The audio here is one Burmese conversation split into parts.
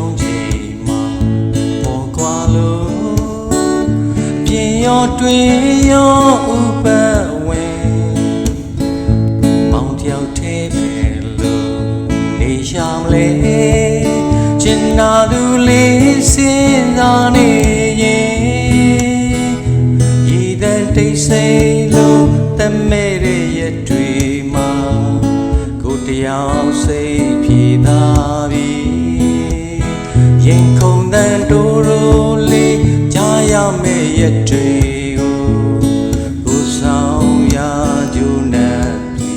ဆုံးချိန်မှာပေါ်ကွာလို့ပြင်ရောတွင်ရောဥပဝင်မောင်တယောက်သေးပဲလို့နေရှောင်လေကျင်နာသူလေးစင်သာနေရင်ရည်တဲ့တိတ်ဆိတ်လို့တမဲရဲ့တွေ့မှာကိုတရားစိတ်ဖြေသာပြီ ရင်ခုန်တန်တိုးတိုးလေးကြားရမယ့်ရတွေကိုကိုယ်ဆောင်ရကြုံနေပြီ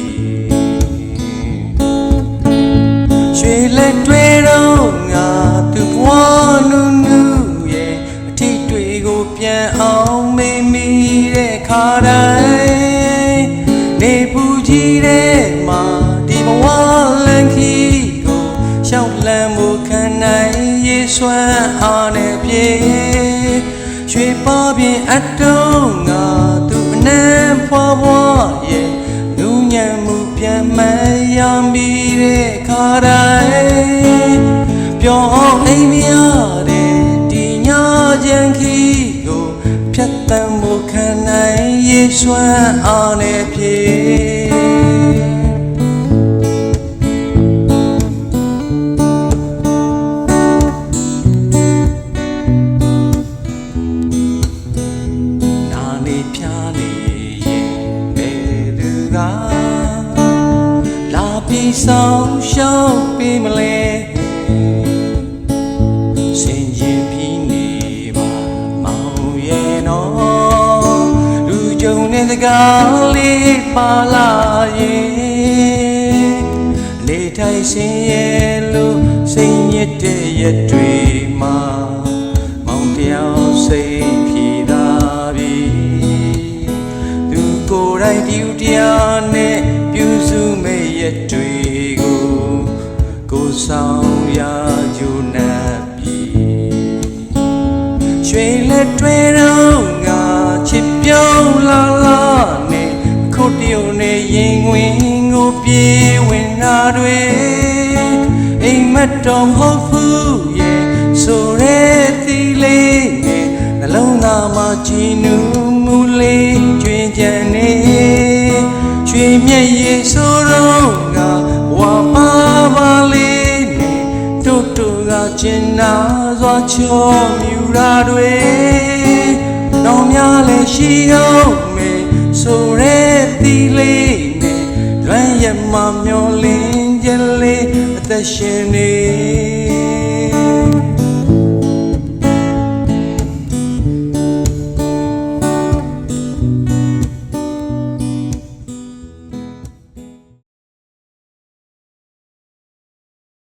ရွှေလက်တွေတော့ငါသူဘဝနုနုရဲ့အထီးတွေကိုပြန်အောင်မေးမိတဲ့ခါတိုင်းနေပူကြီးတဲ့မှာဒီဘဝလန်ခီကိုရှောက်လန်းမှုခံနိုင် ရေဆွမ်းအားနဲ့ပြေရွှေပေါ်ပြင်အတုံးငါသူအနမ်းဖွားဖွားရဲ့နူးညံ့မှုပြန်မှန်ရမိတဲ့ခါတိုင်းပျော်အောင်အိမ်မရတဲ့ဒီညချမ်းခီကိုဖြတ်တမ်းမှုခံနိုင်ရေဆွမ်းအားနဲ့ဖြ ဆောင်ရှောက်ပေးမလဲစင်ရင်ပြီးနေပါမောင်ရဲ့နော်လူကြုံတဲ့စကားလေးပါလာရင်နေထိုင်စင်ရဲ့လို့စိတ်ညစ်တဲ့ရက်တွေမှာမောင်တယောက်စိတ်ဖြီသာပြီသူကိုယ်တိုင်ဒီတရားနဲ့ပြုစု မဲ့ရတွေကိုကိုယ်ဆောင်ရကြုံနေပြီရွှေလက်တွေတော့ငါချစ်ပြောင်းလာလာနဲ့ခုတ်တရုံနဲ့ရင်ဝင်ကိုပြေးဝင်လာတွေအိမ်မက်တော်မဟုတ်ဘူးရဲ့ဆိုရဲသီလေးနဲ့နှလုံးသားမှာကြည်နူးမှုလေးကျွင်ကြံနေရွှေမြက်ရည် စွာချောမြူရာတွေတော့များလည်းရှိအောင်မေဆိုရဲသီလေးနဲ့လွမ်းရမမျောလင်းခြင်းလေးအသက်ရှင်နေ